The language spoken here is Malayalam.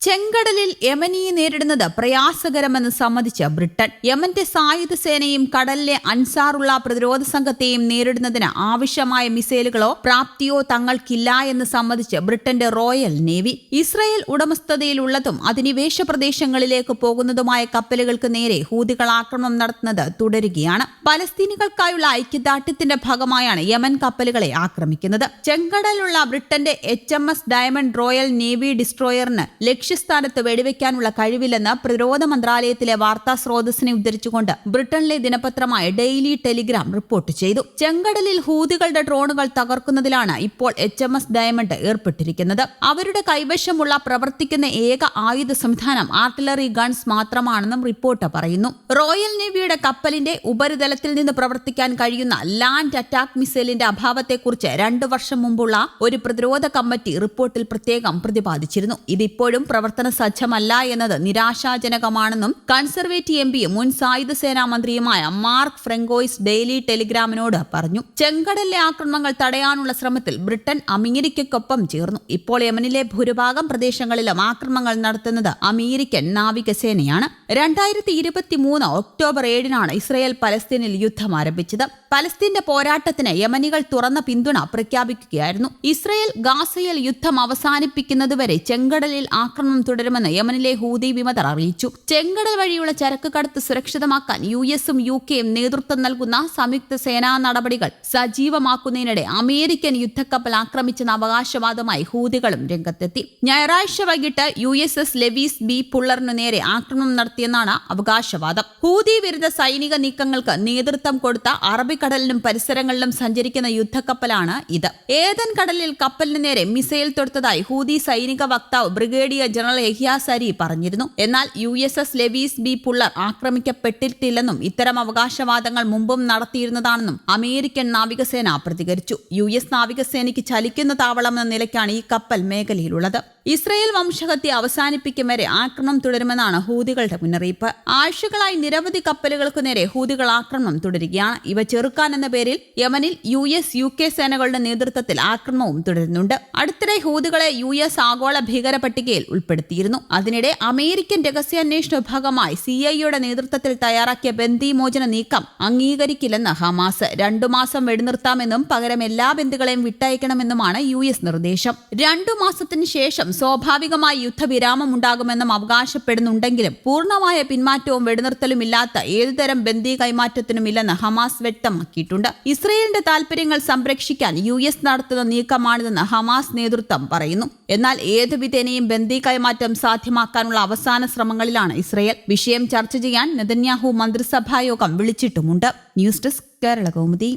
ചെങ്കടലിൽ യമനിയെ നേരിടുന്നത് പ്രയാസകരമെന്ന് സമ്മതിച്ച ബ്രിട്ടൻ. യമന്റെ സായുധ സേനയും കടലിലെ അൻസാറുള്ള പ്രതിരോധ സംഘത്തെയും നേരിടുന്നതിന് ആവശ്യമായ മിസൈലുകളോ പ്രാപ്തിയോ തങ്ങൾക്കില്ല എന്ന് സമ്മതിച്ച് ബ്രിട്ടന്റെ റോയൽ നേവി. ഇസ്രയേൽ ഉടമസ്ഥതയിലുള്ളതും അധിനിവേശ പ്രദേശങ്ങളിലേക്ക് പോകുന്നതുമായ കപ്പലുകൾക്ക് നേരെ ഹൂതികൾ ആക്രമണം നടത്തുന്നത് തുടരുകയാണ്. പലസ്തീനികൾക്കായുള്ള ഐക്യദാർഢ്യത്തിന്റെ ഭാഗമായാണ് യമൻ കപ്പലുകളെ ആക്രമിക്കുന്നത്. ചെങ്കടലുള്ള ബ്രിട്ടന്റെ എച്ച് ഡയമണ്ട് റോയൽ നേവി ഡിസ്ട്രോയറിന് ലക്ഷ്യസ്ഥാനത്ത് വെടിവെക്കാനുള്ള കഴിവില്ലെന്ന് പ്രതിരോധ മന്ത്രാലയത്തിലെ വാർത്താ സ്രോതസ്സിനെ ഉദ്ധരിച്ചുകൊണ്ട് ബ്രിട്ടനിലെ ദിനപത്രമായ ഡെയിലി ടെലിഗ്രാം റിപ്പോർട്ട് ചെയ്തു. ചെങ്കടലിൽ ഹൂതികളുടെ ഡ്രോണുകൾ തകർക്കുന്നതിലാണ് ഇപ്പോൾ എച്ച് എം എസ് ഡയമണ്ട് ഏർപ്പെട്ടിരിക്കുന്നത്. അവരുടെ കൈവശമുള്ള പ്രവർത്തിക്കുന്ന ഏക ആയുധ സംവിധാനം ആർട്ടിലറി ഗൺസ് മാത്രമാണെന്നും റിപ്പോർട്ട് പറയുന്നു. റോയൽ നേവിയുടെ കപ്പലിന്റെ ഉപരിതലത്തിൽ നിന്ന് പ്രവർത്തിക്കാൻ കഴിയുന്ന ലാൻഡ് അറ്റാക്ക് മിസൈലിന്റെ അഭാവത്തെക്കുറിച്ച് രണ്ടു വർഷം മുമ്പുള്ള ഒരു പ്രതിരോധ കമ്മിറ്റി റിപ്പോർട്ടിൽ പ്രത്യേകം പ്രതിപാദിച്ചിരുന്നു. ഇതിപ്പോഴും പ്രവർത്തന സജ്ജമല്ല എന്നത് നിരാശാജനകമാണെന്നും കൺസർവേറ്റീവ് എം പിയും മുൻ സായുധ സേനാ മന്ത്രിയുമായ മാർക്ക് ഫ്രെങ്കോയിസ് ഡെയിലി ടെലിഗ്രാമിനോട് പറഞ്ഞു. ചെങ്കടലിലെ ആക്രമണങ്ങൾ തടയാനുള്ള ശ്രമത്തിൽ ബ്രിട്ടൻ അമേരിക്കയ്ക്കൊപ്പം ചേർന്നു. ഇപ്പോൾ യമനിലെ ഭൂരിഭാഗം പ്രദേശങ്ങളിലും ആക്രമണങ്ങൾ നടത്തുന്നത് അമേരിക്കൻ നാവികസേനയാണ്. രണ്ടായിരത്തി ഇരുപത്തി മൂന്ന് ഒക്ടോബർ ഏഴിനാണ് ഇസ്രയേൽ പലസ്തീനിൽ യുദ്ധം ആരംഭിച്ചത്. പലസ്തീന്റെ പോരാട്ടത്തിന് യമനികൾ തുറന്ന പിന്തുണ പ്രഖ്യാപിക്കുകയായിരുന്നു. ഇസ്രയേൽ ഗാസയിൽ യുദ്ധം അവസാനിപ്പിക്കുന്നതുവരെ ചെങ്കടലിൽ ആക്രമണം തുടരുമെന്ന് യമനിലെ ഹൂതി വിമതർ അറിയിച്ചു. ചെങ്കടൽ വഴിയുള്ള ചരക്ക് കടത്ത് സുരക്ഷിതമാക്കാൻ യു എസും യു കെയും നേതൃത്വം നൽകുന്ന സംയുക്ത സേനാ നടപടികൾ സജീവമാക്കുന്നതിനിടെ അമേരിക്കൻ യുദ്ധക്കപ്പൽ ആക്രമിച്ചെന്ന അവകാശവാദമായി ഹൂതികളും രംഗത്തെത്തി. ഞായറാഴ്ച വൈകിട്ട് U S S Lewis B പുള്ളറിനു നേരെ ആക്രമണം നടത്തിയെന്നാണ് അവകാശവാദം. ഹൂതി വിരുദ്ധ സൈനിക നീക്കങ്ങൾക്ക് നേതൃത്വം കൊടുത്ത അറബിക്കടലിലും പരിസരങ്ങളിലും സഞ്ചരിക്കുന്ന യുദ്ധക്കപ്പലാണ് ഇത്. ഏതൻ കടലിൽ കപ്പലിന് നേരെ മിസൈൽ തൊടുത്തതായി ഹൂതി സൈനിക വക്താവ് ബ്രിഗേഡിയർ ജനറൽ എഹിയ പറഞ്ഞിരുന്നു. എന്നാൽ U S S Lewis B Puller ആക്രമിക്കപ്പെട്ടിട്ടില്ലെന്നും ഇത്തരം അവകാശവാദങ്ങൾ മുമ്പും നടത്തിയിരുന്നതാണെന്നും അമേരിക്കൻ നാവികസേന പ്രതികരിച്ചു. യു എസ് നാവികസേനയ്ക്ക് ചലിക്കുന്ന താവളം എന്ന നിലയ്ക്കാണ് ഈ കപ്പൽ മേഖലയിലുള്ളത്. ഇസ്രയേൽ വംശഹത്യ അവസാനിപ്പിക്കും വരെ ആക്രമണം തുടരുമെന്നാണ് ഹൂതികളുടെ മുന്നറിയിപ്പ്. ആഴ്ചകളായി നിരവധി കപ്പലുകൾക്ക് നേരെ ഹൂതികൾ ആക്രമണം തുടരുകയാണ്. ഇവ ചെറുക്കാൻ എന്ന പേരിൽ യമനിൽ യു എസ് യു കെ സേനകളുടെ നേതൃത്വത്തിൽ ആക്രമണവും തുടരുന്നുണ്ട്. അടുത്തിടെ ഹൂതികളെ യു എസ് ആഗോള ഭീകര പട്ടികയിൽ ഉൾപ്പെടുത്തിയിരുന്നു. അതിനിടെ അമേരിക്കൻ രഹസ്യാന്വേഷണ വിഭാഗമായി സി ഐയുടെ നേതൃത്വത്തിൽ തയ്യാറാക്കിയ ബന്ദിമോചന നീക്കം അംഗീകരിക്കില്ലെന്ന് ഹമാസ്. രണ്ടു മാസം വെടിനിർത്താമെന്നും പകരം എല്ലാ ബന്ധുക്കളെയും വിട്ടയക്കണമെന്നുമാണ് യു എസ് നിർദ്ദേശം. രണ്ടു മാസത്തിന് ശേഷം സ്വാഭാവികമായി യുദ്ധവിരാമം ഉണ്ടാകുമെന്നും അവകാശപ്പെടുന്നുണ്ടെങ്കിലും പൂർണമായ പിന്മാറ്റവും വെടിനിർത്തലും ഇല്ലാത്ത ഏതുതരം ബന്ദി കൈമാറ്റത്തിനുമില്ലെന്ന് ഹമാസ് വ്യക്തമാക്കിയിട്ടുണ്ട്. ഇസ്രയേലിന്റെ താൽപര്യങ്ങൾ സംരക്ഷിക്കാൻ യു എസ് നടത്തുന്ന നീക്കമാണിതെന്ന് ഹമാസ് നേതൃത്വം പറയുന്നു. എന്നാൽ ഏതു വിധേനയും ബന്ദി കൈമാറ്റം സാധ്യമാക്കാനുള്ള അവസാന ശ്രമങ്ങളിലാണ് ഇസ്രയേൽ. വിഷയം ചർച്ച ചെയ്യാൻ നെതന്യാഹു മന്ത്രിസഭാ യോഗം വിളിച്ചിട്ടുമുണ്ട്. News desk Kerala Kaumudi.